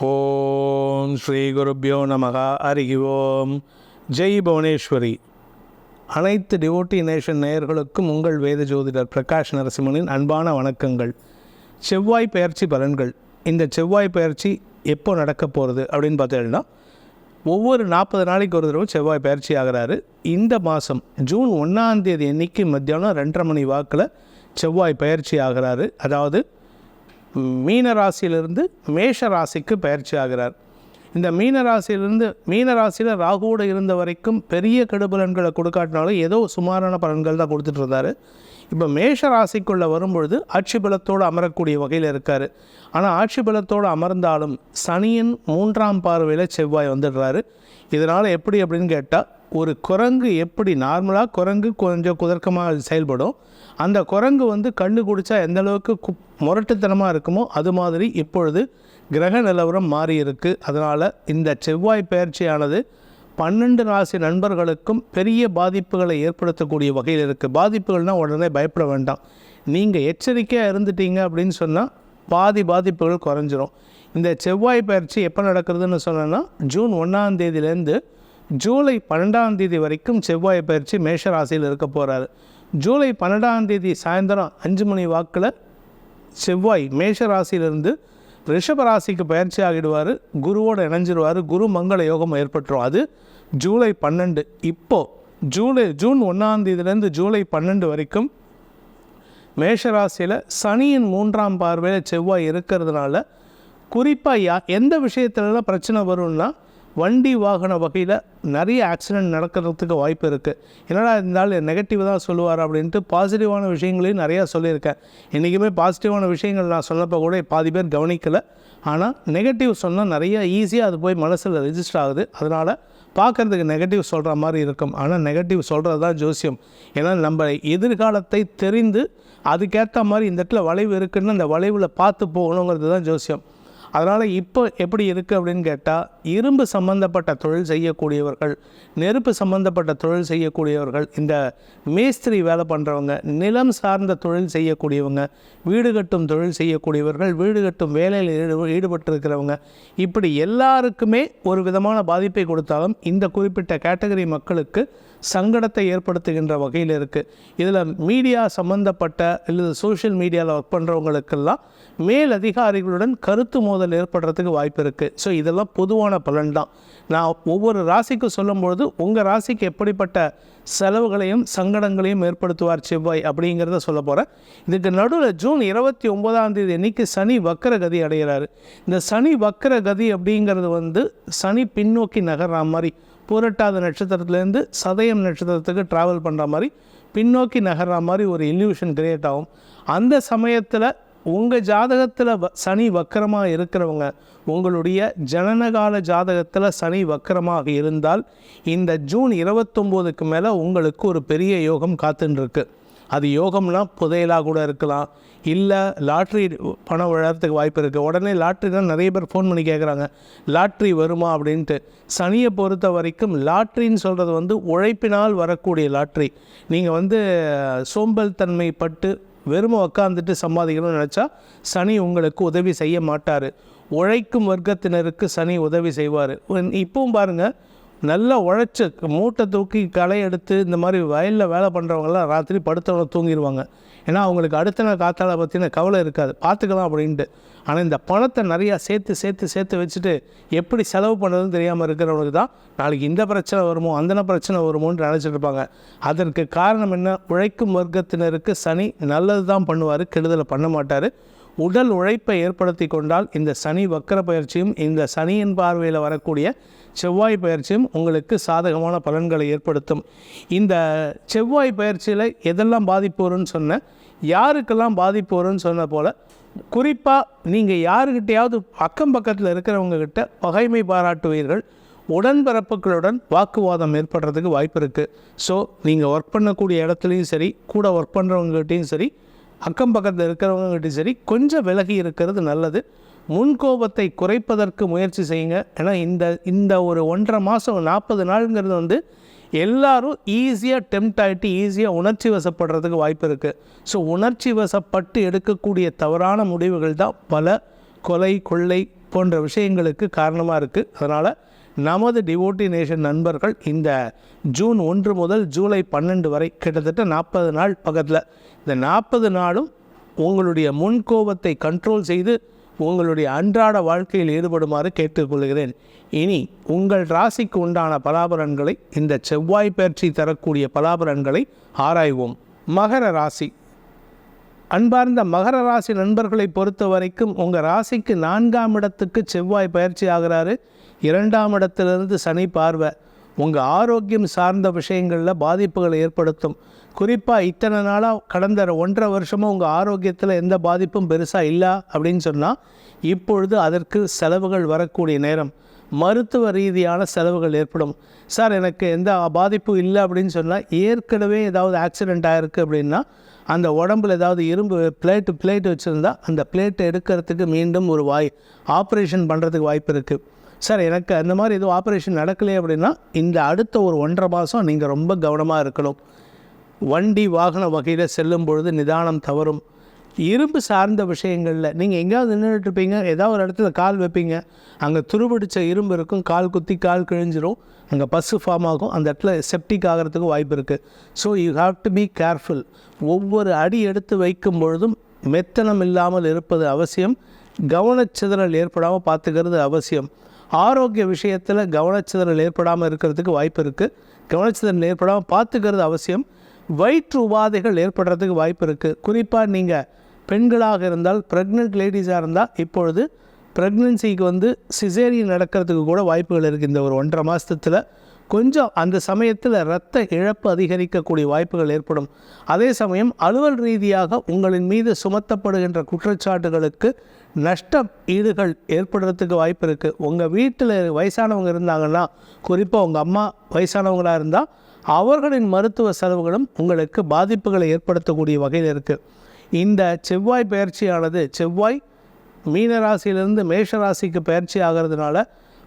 ஓம் ஸ்ரீ குருப்பியோ நமகா. ஹரிகி ஓம். ஜெய் புவனேஸ்வரி. அனைத்து டிவோட்டி நேஷன் நேயர்களுக்கும் உங்கள் வேத ஜோதிடர் பிரகாஷ் நரசிம்மனின் அன்பான வணக்கங்கள். செவ்வாய் பயிற்சி பலன்கள். இந்த செவ்வாய் பயிற்சி எப்போ நடக்க போகிறது அப்படின்னு பார்த்தீங்கன்னா ஒவ்வொரு நாற்பது நாளைக்கு ஒரு தடவை செவ்வாய் பயிற்சி ஆகிறாரு. இந்த மாதம் ஜூன் ஒன்றாம் தேதி அன்னைக்கு மத்தியானம் ரெண்டரை மணி வாக்கில் செவ்வாய் பயிற்சி ஆகிறாரு. அதாவது மீன ராசியிலிருந்து மேஷ ராசிக்கு பயிற்சி ஆகிறார் இந்த மீன ராசியிலிருந்து மீன ராசியில் ராகுவோடு இருந்த வரைக்கும் பெரிய கெடுபலன்களை கொடுக்காட்டினாலும் ஏதோ சுமாரான பலன்கள் தான் கொடுத்துட்டு இருந்தார். இப்போ மேஷ ராசிக்குள்ளே வரும்பொழுது ஆட்சி பலத்தோடு அமரக்கூடிய வகையில் இருக்கார். ஆனால் ஆட்சி பலத்தோடு அமர்ந்தாலும் சனியின் மூன்றாம் பார்வையில் செவ்வாய் வந்துடுறாரு. இதனால் எப்படி அப்படின்னு கேட்டால் ஒரு குரங்கு எப்படி நார்மலாக குரங்கு கொஞ்சம் குதர்க்கமாக செயல்படும். அந்த குரங்கு வந்து கண்ணு குடித்தா எந்த அளவுக்கு கு முரட்டுத்தனமாக இருக்குமோ அது மாதிரி இப்பொழுது கிரக நிலவரம் மாறியிருக்கு. அதனால் இந்த செவ்வாய் பயிற்சியானது பன்னெண்டு ராசி நண்பர்களுக்கும் பெரிய பாதிப்புகளை ஏற்படுத்தக்கூடிய வகையில் இருக்குது பாதிப்புகள்னால் உடனே பயப்பட வேண்டாம். நீங்கள் எச்சரிக்கையாக இருந்துட்டீங்க அப்படின்னு சொன்னால் பாதி பாதிப்புகள் குறைஞ்சிரும். இந்த செவ்வாய் பயிற்சி எப்போ நடக்கிறதுன்னு சொன்னோன்னா ஜூன் ஒன்றாம் தேதியிலேருந்து ஜூலை பன்னெண்டாம் தேதி வரைக்கும் செவ்வாய் பயிற்சி மேஷ ராசியில் இருக்க போகிறாரு ஜூலை பன்னெண்டாம் தேதி சாயந்தரம் அஞ்சு மணி வாக்கில் செவ்வாய் மேஷ ராசியிலிருந்து ரிஷப ராசிக்கு பயிற்சி ஆகிடுவார் குருவோடு இணைஞ்சிடுவார் குரு மங்கள யோகம் ஏற்பட்டுரும். அது ஜூலை பன்னெண்டு. இப்போது ஜூலை ஜூன் ஒன்றாம் தேதியிலேருந்து ஜூலை பன்னெண்டு வரைக்கும் மேஷராசியில் சனியின் மூன்றாம் பார்வையில் செவ்வாய் இருக்கிறதுனால குறிப்பாக யா எந்த விஷயத்துலலாம் பிரச்சனை வரும்னா வண்டி வாகன வகையில் நிறைய ஆக்சிடெண்ட் நடக்கிறதுக்கு வாய்ப்பு இருக்குது என்னடா இருந்தாலும் நெகட்டிவ் தான் சொல்லுவார் அப்படின்ட்டு பாசிட்டிவான விஷயங்களையும் நிறையா சொல்லியிருக்கேன். இன்றைக்குமே பாசிட்டிவான விஷயங்கள் நான் சொன்னப்போ கூட பாதி பேர் கவனிக்கலை. ஆனால் நெகட்டிவ் சொன்னால் நிறைய ஈஸியாக அது போய் மனசில் ரெஜிஸ்டர் ஆகுது. அதனால் பார்க்குறதுக்கு நெகட்டிவ் சொல்கிற மாதிரி இருக்கும். ஆனால் நெகட்டிவ் சொல்கிறது தான் ஜோசியம். ஏன்னா நம்ம எதிர்காலத்தை தெரிந்து அதுக்கேற்ற மாதிரி இந்த இடத்துல வளைவு இருக்குன்னு அந்த வளைவில் பார்த்து போகணுங்கிறது தான் ஜோசியம். அதனால் இப்போ எப்படி இருக்குது அப்படின்னு கேட்டால் இரும்பு சம்மந்தப்பட்ட தொழில் செய்யக்கூடியவர்கள் நெருப்பு சம்மந்தப்பட்ட தொழில் செய்யக்கூடியவர்கள் இந்த மேஸ்திரி வேலை பண்ணுறவங்க நிலம் சார்ந்த தொழில் செய்யக்கூடியவங்க வீடு கட்டும் தொழில் செய்யக்கூடியவர்கள் வீடு கட்டும் வேலையில் ஈடு ஈடுபட்டிருக்கிறவங்க இப்படி எல்லாருக்குமே ஒரு விதமான பாதிப்பை கொடுத்தாலும் இந்த குறிப்பிட்ட கேட்டகரி மக்களுக்கு சங்கடத்தை ஏற்படுத்துகின்ற வகையில் இருக்குது இதில் மீடியா சம்மந்தப்பட்ட இல்லை சோஷியல் மீடியாவில் ஒர்க் பண்ணுறவங்களுக்கெல்லாம் மேல் அதிகாரிகளுடன் கருத்து மோதல் ஏற்படுறதுக்கு வாய்ப்பு இருக்குது ஸோ இதெல்லாம் பொதுவான பலன் தான் நான் ஒவ்வொரு ராசிக்கு சொல்லும்பொழுது உங்கள் ராசிக்கு எப்படிப்பட்ட செலவுகளையும் சங்கடங்களையும் ஏற்படுத்துவார் செவ்வாய் அப்படிங்கிறத சொல்ல போகிறேன் இதுக்கு நடுவில் ஜூன் இருபத்தி ஒன்பதாம் தேதி அன்னைக்கு சனி வக்கர கதி அடைகிறாரு இந்த சனி வக்கர கதி அப்படிங்கிறது வந்து சனி பின்னோக்கி நகர்ற மாதிரி பூரட்டாத நட்சத்திரத்துலேருந்து சதயம் நட்சத்திரத்துக்கு ட்ராவல் பண்ணுற மாதிரி பின்னோக்கி நகர்ற மாதிரி ஒரு இல்யூஷன் கிரியேட் ஆகும். அந்த சமயத்தில் உங்கள் ஜாதகத்தில் வ சனி வக்கரமாக இருக்கிறவங்க உங்களுடைய ஜனனகால ஜாதகத்தில் சனி வக்கரமாக இருந்தால் இந்த ஜூன் இருபத்தொம்போதுக்கு மேலே உங்களுக்கு ஒரு பெரிய யோகம் காத்துன்னு அது யோகம்னா புதையலாக கூட இருக்கலாம். இல்லை லாட்ரி பணம் விழறதுக்கு வாய்ப்பு இருக்குது உடனே லாட்ரி தான் நிறைய பேர் ஃபோன் பண்ணி கேட்குறாங்க லாட்ரி வருமா அப்படின்ட்டு. சனியை பொறுத்த வரைக்கும் லாட்ரின்னு சொல்கிறது வந்து உழைப்பினால் வரக்கூடிய லாட்ரி. நீங்கள் வந்து சோம்பல் தன்மை பட்டு வெறுமை உக்காந்துட்டு சம்பாதிக்கணும்னு நினச்சா சனி உங்களுக்கு உதவி செய்ய மாட்டார். உழைக்கும் வர்க்கத்தினருக்கு சனி உதவி செய்வார். இப்பவும் பாருங்கள் நல்லா உழைச்சி மூட்டை தூக்கி களை எடுத்து இந்த மாதிரி வயலில் வேலை பண்ணுறவங்கலாம் ராத்திரி படுத்தவங்க தூங்கிடுவாங்க ஏன்னா அவங்களுக்கு அடுத்த நாள் காத்தால பற்றின கவலை இருக்காது. பார்த்துக்கலாம் அப்படின்ட்டு. ஆனால் இந்த பணத்தை நிறையா சேர்த்து சேர்த்து சேர்த்து வச்சுட்டு எப்படி செலவு பண்ணுறதுன்னு தெரியாமல் இருக்கிறவங்களுக்கு தான் நாளைக்கு இந்த பிரச்சனை வருமோ அந்த பிரச்சனை வருமோன்னு நினச்சிட்டு இருப்பாங்க. அதற்கு காரணம் என்ன? உழைக்கும் வர்க்கத்தினருக்கு சனி நல்லது தான் பண்ணுவார் கெடுதலை பண்ண மாட்டார். உடல் உழைப்பை ஏற்படுத்தி கொண்டால் இந்த சனி வக்கர பயிற்சியும் இந்த சனியின் பார்வையில் வரக்கூடிய செவ்வாய் பயிற்சியும் உங்களுக்கு சாதகமான பலன்களை ஏற்படுத்தும். இந்த செவ்வாய் பயிற்சியில் எதெல்லாம் பாதிப்பு வரும்னு சொன்ன யாருக்கெல்லாம் பாதிப்பு வரும்னு சொன்ன போல் குறிப்பாக நீங்கள் யாருக்கிட்டையாவது அக்கம் பக்கத்தில் இருக்கிறவங்கக்கிட்ட பகைமை பாராட்டுவீர்கள். உடன்பிறப்புகளுடன் வாக்குவாதம் ஏற்படுறதுக்கு வாய்ப்பு இருக்குது ஸோ நீங்கள் ஒர்க் பண்ணக்கூடிய இடத்துலையும் சரி கூட ஒர்க் பண்ணுறவங்ககிட்டையும் சரி அக்கம் பக்கத்தில் இருக்கிறவங்ககிட்டையும் சரி கொஞ்சம் விலகி இருக்கிறது நல்லது. முன்கோபத்தை குறைப்பதற்கு முயற்சி செய்யுங்க. ஏன்னா இந்த இந்த ஒரு ஒன்றரை மாதம் நாற்பது நாளுங்கிறது வந்து எல்லாரும் ஈஸியாக டெம்ட் ஆகிட்டு ஈஸியாக உணர்ச்சி வசப்படுறதுக்கு வாய்ப்பு இருக்குது ஸோ உணர்ச்சி வசப்பட்டு எடுக்கக்கூடிய தவறான முடிவுகள் தான் பல கொலை கொள்ளை போன்ற விஷயங்களுக்கு காரணமாக இருக்குது அதனால் நமது டிவோட்டி நேஷன் நண்பர்கள் இந்த ஜூன் ஒன்று முதல் ஜூலை பன்னெண்டு வரை கிட்டத்தட்ட நாற்பது நாள் பக்கத்தில். இந்த நாற்பது நாளும் உங்களுடைய முன்கோபத்தை கண்ட்ரோல் செய்து உங்களுடைய அன்றாட வாழ்க்கையில் ஈடுபடுமாறு கேட்டுக்கொள்கிறேன். இனி உங்கள் ராசிக்கு உண்டான பலாபலன்களை இந்த செவ்வாய் பயிற்சி தரக்கூடிய பலாபலன்களை ஆராய்வோம். மகர ராசி. அன்பார்ந்த மகர ராசி நண்பர்களை பொறுத்த வரைக்கும் உங்கள் ராசிக்கு நான்காம் இடத்துக்கு செவ்வாய் பயிற்சி ஆகிறாரு. இரண்டாம் இடத்திலிருந்து சனி பார்வை. உங்கள் ஆரோக்கியம் சார்ந்த விஷயங்களில் பாதிப்புகளை ஏற்படுத்தும். குறிப்பாக இத்தனை நாளாக கடந்த ஒன்றரை வருஷமாக உங்கள் ஆரோக்கியத்தில் எந்த பாதிப்பும் பெருசாக இல்லை அப்படின்னு சொன்னால் இப்பொழுது அதற்கு செலவுகள் வரக்கூடிய நேரம். மருத்துவ ரீதியான செலவுகள் ஏற்படும். சார் எனக்கு எந்த பாதிப்பும் இல்லை அப்படின்னு சொன்னால் ஏற்கனவே ஏதாவது ஆக்சிடெண்ட் ஆகிருக்கு அப்படின்னா அந்த உடம்புல ஏதாவது இரும்பு பிளேட்டு பிளேட் வச்சுருந்தா அந்த பிளேட்டை எடுக்கிறதுக்கு மீண்டும் ஒரு வாய் ஆப்ரேஷன் பண்ணுறதுக்கு வாய்ப்பு இருக்குது சார் எனக்கு அந்த மாதிரி எதுவும் ஆப்ரேஷன் நடக்கலையே அப்படின்னா இந்த அடுத்த ஒரு ஒன்றரை மாதம் நீங்கள் ரொம்ப கவனமாக இருக்கணும். வண்டி வாகன வகையில் செல்லும் பொழுது நிதானம் தவறும். இரும்பு சார்ந்த விஷயங்களில் நீங்கள் எங்கேயாவது நின்றுட்டு இருப்பீங்க ஏதாவது ஒரு இடத்துல கால் வைப்பீங்க அங்கே துருபிடிச்ச இரும்பு இருக்கும் கால் குத்தி கால் கிழிஞ்சிரும் அங்கே பஸ்ஸு ஃபார்ம் ஆகும் அந்த இடத்துல செப்டிக் ஆகிறதுக்கு வாய்ப்பு இருக்குது so you have to be careful ஒவ்வொரு அடி எடுத்து வைக்கும் பொழுதும் மெத்தனம் இல்லாமல் இருப்பது அவசியம். கவனச்சிதறல் ஏற்படாமல் பார்த்துக்கிறது அவசியம். ஆரோக்கிய விஷயத்தில் கவனச்சிதறல் ஏற்படாமல் இருக்கிறதுக்கு வாய்ப்பு இருக்குது கவனச்சிதறல் ஏற்படாமல் பார்த்துக்கிறது அவசியம். வயிற்று உபாதைகள் ஏற்படுறதுக்கு வாய்ப்பு இருக்குது குறிப்பாக நீங்கள் பெண்களாக இருந்தால் ப்ரெக்னென்ட் லேடிஸாக இருந்தால் இப்பொழுது ப்ரெக்னென்சிக்கு வந்து சிசேரியன் நடக்கிறதுக்கு கூட வாய்ப்புகள் இருக்குது இந்த ஒரு ஒன்றரை மாதத்தில் கொஞ்சம் அந்த சமயத்தில் இரத்த இழப்பு அதிகரிக்கக்கூடிய வாய்ப்புகள் ஏற்படும். அதே சமயம் அலுவல் ரீதியாக உங்களின் மீது சுமத்தப்படுகின்ற குற்றச்சாட்டுகளுக்கு நஷ்ட ஈடுகள் ஏற்படுறதுக்கு வாய்ப்பு இருக்குது உங்கள் வீட்டில் வயசானவங்க இருந்தாங்கன்னா குறிப்பாக உங்கள் அம்மா வயசானவங்களாக இருந்தால் அவர்களின் மருத்துவ செலவுகளும் உங்களுக்கு பாதிப்புகளை ஏற்படுத்தக்கூடிய வகையில் இருக்குது இந்த செவ்வாய் பயிற்சியானது செவ்வாய் மீனராசியிலிருந்து மேஷராசிக்கு மேஷ ராசிக்கு பயிற்சி ஆகிறதுனால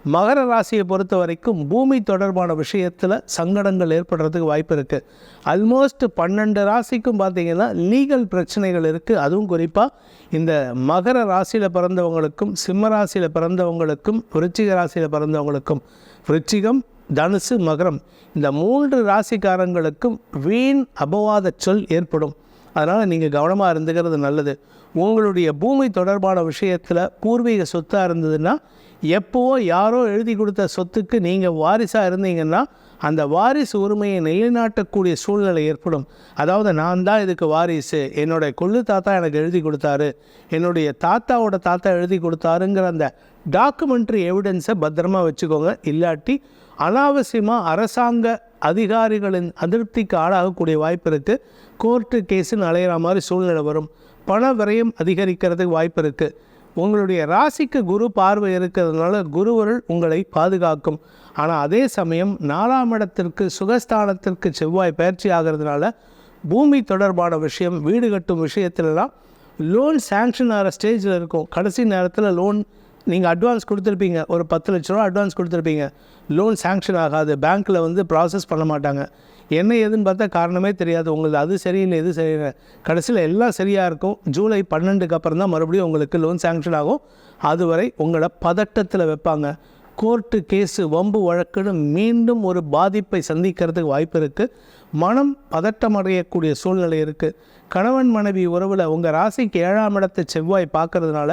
மகர ராசியை பொறுத்த வரைக்கும் பூமி தொடர்பான விஷயத்தில் சங்கடங்கள் ஏற்படுறதுக்கு வாய்ப்பு இருக்குது ஆல்மோஸ்ட் பன்னெண்டு ராசிக்கும் பார்த்தீங்கன்னா லீகல் பிரச்சனைகள் இருக்குது அதுவும் குறிப்பாக இந்த மகர ராசியில் பிறந்தவங்களுக்கும் சிம்ம ராசியில் பிறந்தவங்களுக்கும் விருச்சிக ராசியில் பிறந்தவங்களுக்கும் விருச்சிகம் தனுசு மகரம் இந்த மூன்று ராசிக்காரங்களுக்கும் வீண் அபவாத சொல் ஏற்படும். அதனால் நீங்கள் கவனமாக இருந்துக்கிறது நல்லது. உங்களுடைய பூமி தொடர்பான விஷயத்தில் பூர்வீக சொத்தாக இருந்ததுன்னா எப்போவோ யாரோ எழுதி கொடுத்த சொத்துக்கு நீங்கள் வாரிசாக இருந்தீங்கன்னா அந்த வாரிசு உரிமையை நிலைநாட்டக்கூடிய சூழ்நிலை ஏற்படும். அதாவது நான் தான் இதுக்கு வாரிசு. என்னுடைய கொள்ளு தாத்தா எனக்கு எழுதி கொடுத்தாரு. என்னுடைய தாத்தாவோட தாத்தா எழுதி கொடுத்தாருங்கிற அந்த டாக்குமெண்ட்ரி எவிடன்ஸை பத்திரமா வச்சுக்கோங்க. இல்லாட்டி அனாவசியமாக அரசாங்க அதிகாரிகளின் அதிருப்திக்கு ஆளாகக்கூடிய வாய்ப்பு இருக்குது கோர்ட்டு கேஸுன்னு அலையிற மாதிரி சூழ்நிலை வரும். பண விரயம் அதிகரிக்கிறதுக்கு வாய்ப்பு இருக்குது உங்களுடைய ராசிக்கு குரு பார்வை இருக்கிறதுனால குருவருள் உங்களை பாதுகாக்கும். ஆனால் அதே சமயம் நாலாம் இடத்திற்கு சுகஸ்தானத்திற்கு செவ்வாய் பயிற்சி ஆகிறதுனால பூமி தொடர்பான விஷயம் வீடு கட்டும் விஷயத்துலலாம் லோன் சேங்ஷன் ஆகிற ஸ்டேஜில் இருக்கும். கடைசி நேரத்தில் லோன் நீங்கள் அட்வான்ஸ் கொடுத்துருப்பீங்க. ஒரு பத்து லட்ச ரூபா அட்வான்ஸ் கொடுத்துருப்பீங்க. லோன் சேங்ஷன் ஆகாது. பேங்க்கில் வந்து ப்ராசஸ் பண்ண மாட்டாங்க. என்ன ஏதுன்னு பார்த்தா காரணமே தெரியாது. உங்களுக்கு அது சரியில்லை இது சரியில்லை. கடைசியில் எல்லாம் சரியாக இருக்கும். ஜூலை பன்னெண்டுக்கு அப்புறம் தான் மறுபடியும் உங்களுக்கு லோன் சேங்ஷன் ஆகும். அதுவரை உங்களை பதட்டத்தில் வைப்பாங்க. கோர்ட்டு கேஸு வம்பு வழக்குன்னு மீண்டும் ஒரு பாதிப்பை சந்திக்கிறதுக்கு வாய்ப்பு இருக்குது மனம் பதட்டமடையக்கூடிய சூழ்நிலை இருக்குது கணவன் மனைவி உறவில் உங்கள் ராசிக்கு ஏழாம் இடத்தை செவ்வாய் பார்க்கறதுனால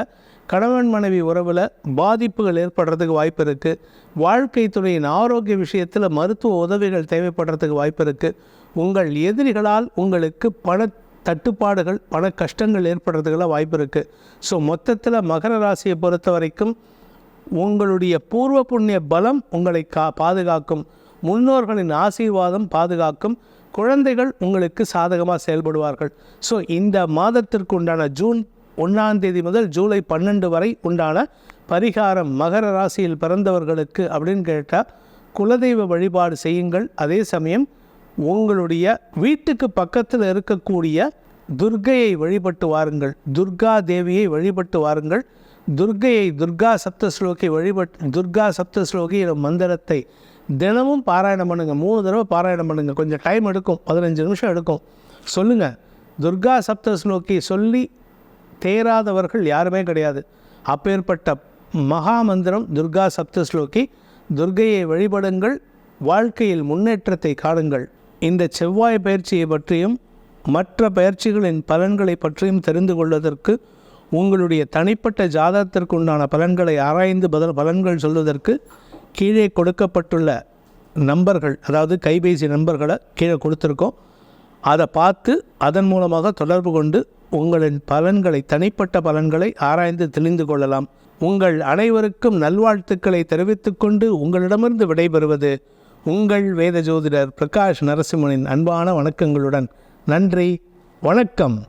கணவன் மனைவி உறவில் பாதிப்புகள் ஏற்படுறதுக்கு வாய்ப்பு இருக்குது வாழ்க்கை துறையின் ஆரோக்கிய விஷயத்தில் மருத்துவ உதவிகள் தேவைப்படுறதுக்கு வாய்ப்பு இருக்குது உங்கள் எதிரிகளால் உங்களுக்கு பண தட்டுப்பாடுகள் பண கஷ்டங்கள் ஏற்படுறதுக்கெல்லாம் வாய்ப்பு இருக்குது ஸோ மொத்தத்தில் மகர ராசியை பொறுத்த வரைக்கும் உங்களுடைய பூர்வ புண்ணிய பலம் உங்களை கா பாதுகாக்கும். முன்னோர்களின் ஆசீர்வாதம் பாதுகாக்கும். குழந்தைகள் உங்களுக்கு சாதகமாக செயல்படுவார்கள். ஸோ இந்த மாதத்திற்கு உண்டான ஜூன் ஒன்றாம் தேதி முதல் ஜூலை பன்னெண்டு வரை உண்டான பரிகாரம் மகர ராசியில் பிறந்தவர்களுக்கு அப்படின்னு கேட்டால் குலதெய்வ வழிபாடு செய்யுங்கள். அதே சமயம் உங்களுடைய வீட்டுக்கு பக்கத்தில் இருக்கக்கூடிய துர்க்கையை வழிபட்டு வாருங்கள். துர்கா தேவியை வழிபட்டு வாருங்கள். துர்கையை துர்கா சப்தஸ்லோகி வழிபட்டு துர்கா சப்தஸ்லோகி மந்திரத்தை தினமும் பாராயணம் பண்ணுங்கள் மூணு தடவை பாராயணம் பண்ணுங்கள் கொஞ்சம் டைம் எடுக்கும். பதினஞ்சு நிமிஷம் எடுக்கும். சொல்லுங்கள் துர்கா சப்தஸ்லோகி சொல்லி தேராதவர்கள் யாருமே கிடையாது. அப்பேற்பட்ட மகாமந்திரம் துர்கா சப்தஸ்லோகி துர்கையை வழிபடுங்கள் வாழ்க்கையில் முன்னேற்றத்தை காணுங்கள். இந்த செவ்வாய் பயிற்சியை பற்றியும் மற்ற பயிற்சிகளின் பலன்களை பற்றியும் தெரிந்து கொள்வதற்கு உங்களுடைய தனிப்பட்ட ஜாதகத்திற்கு உண்டான பலன்களை ஆராய்ந்து பதில் பலன்கள் சொல்வதற்கு கீழே கொடுக்கப்பட்டுள்ள நம்பர்கள் அதாவது கைபேசி நம்பர்களை கீழே கொடுத்துருக்கோம். அதை பார்த்து அதன் மூலமாக தொடர்பு கொண்டு உங்களின் பலன்களை தனிப்பட்ட பலன்களை ஆராய்ந்து தெளிந்து கொள்ளலாம். உங்கள் அனைவருக்கும் நல்வாழ்த்துக்களை தெரிவித்துக்கொண்டு உங்களிடமிருந்து விடைபெறுவது உங்கள் வேத ஜோதிடர் பிரகாஷ் நரசிம்மனின் அன்பான வணக்கங்களுடன் நன்றி வணக்கம்.